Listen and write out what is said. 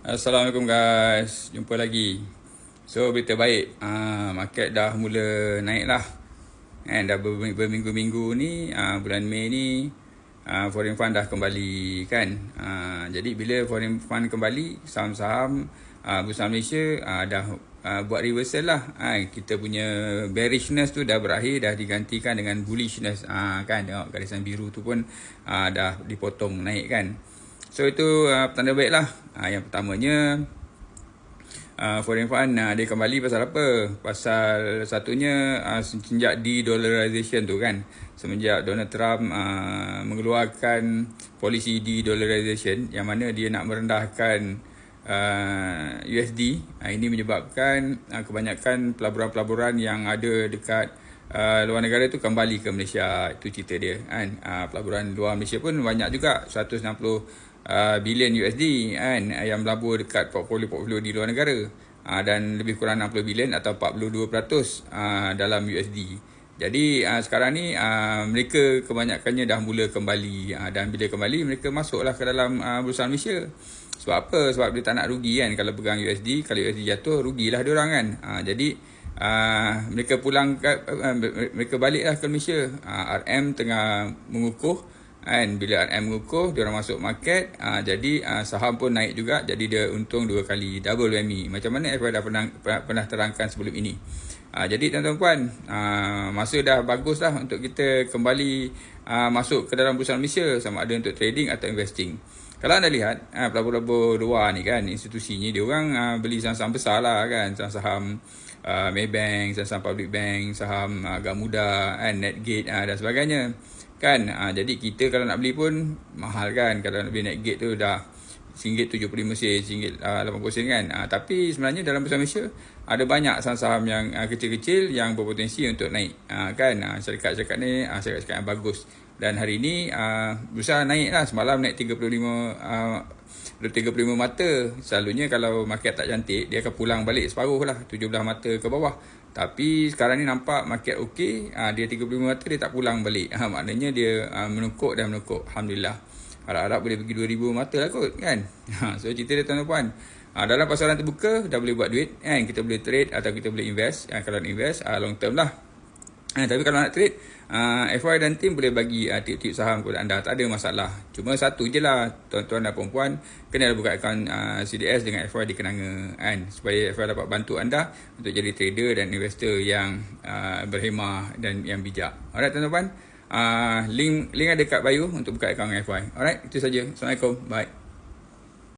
Assalamualaikum guys, jumpa lagi. So berita baik, uh, market dah mula naik lah. And dah berminggu-minggu ni, uh, bulan Mei ni, uh, foreign fund dah kembali kan. Uh, jadi bila foreign fund kembali, saham-saham uh, bursa Malaysia uh, dah uh, buat reversal lah. Uh, kita punya bearishness tu dah berakhir, dah digantikan dengan bullishness. Uh, kan, tengok garisan biru tu pun uh, dah dipotong naik kan. So itu uh, petanda baik lah. Uh, yang pertamanya, uh, foreign fund uh, dia kembali pasal apa? Pasal satunya uh, sejak de-dollarization tu kan. Semenjak Donald Trump uh, mengeluarkan polisi de-dollarization yang mana dia nak merendahkan uh, USD. Uh, ini menyebabkan uh, kebanyakan pelaburan-pelaburan yang ada dekat Uh, luar negara tu kembali ke Malaysia itu cerita dia kan uh, pelaburan luar Malaysia pun banyak juga 160 uh, bilion USD kan yang melabur dekat portfolio-portfolio di luar negara uh, dan lebih kurang 60 bilion atau 42% uh, dalam USD. Jadi uh, sekarang ni uh, mereka kebanyakannya dah mula kembali uh, dan bila kembali mereka masuklah ke dalam uh, bursa Malaysia. Sebab apa? Sebab dia tak nak rugi kan kalau pegang USD, kalau USD jatuh rugilah dia orang kan. Uh, jadi uh, mereka pulang uh, mereka baliklah ke Malaysia. Uh, RM tengah mengukuh kan bila RM mengukuh dia orang masuk market uh, jadi uh, saham pun naik juga. Jadi dia untung dua kali double whammy. Macam mana FY dah pernah pernah terangkan sebelum ini? Uh, jadi tuan-tuan puan uh, masa dah bagus lah untuk kita kembali uh, masuk ke dalam bursa Malaysia. Sama ada untuk trading atau investing. Kalau anda lihat uh, pelabur-pelabur luar ni kan institusinya dia orang uh, beli saham-saham besar lah kan. Saham-saham uh, Maybank saham-saham public bank saham uh, Gamuda kan Netgate uh, dan sebagainya kan? Ha, jadi kita kalau nak beli pun mahal kan? Kalau nak beli net gate tu dah RM1.75 sen RM1.80 sen kan? Ha, tapi sebenarnya dalam Bursa Malaysia ada banyak saham-saham yang ha, kecil-kecil yang berpotensi untuk naik. Ha, kan? Ha, syarikat-syarikat ni ha, syarikat-syarikat yang bagus. Dan hari ini uh, bursa naik lah semalam naik 35 uh, 35 mata. Selalunya kalau market tak cantik dia akan pulang balik separuh lah. 17 mata ke bawah. Tapi sekarang ni nampak market okey. Uh, dia 35 mata dia tak pulang balik. Ha, maknanya dia uh, menukuk dan menukuk. Alhamdulillah. Harap-harap boleh pergi 2000 mata lah kot kan? Ha, so cerita dia tuan-tuan uh, dalam pasaran terbuka dah boleh buat duit kan? Kita boleh trade atau kita boleh invest. Uh, kalau invest uh, long term lah Ha, tapi kalau nak trade, uh, FY dan team boleh bagi uh, tip-tip saham kepada anda. Tak ada masalah. Cuma satu je lah, tuan-tuan dan perempuan, kena buka akaun uh, CDS dengan FY di Kenanga. Kan? Supaya FY dapat bantu anda untuk jadi trader dan investor yang uh, berhemah dan yang bijak. Alright tuan-tuan. Uh, link link ada kat bio untuk buka akaun FY. Alright, itu saja. Assalamualaikum. Bye.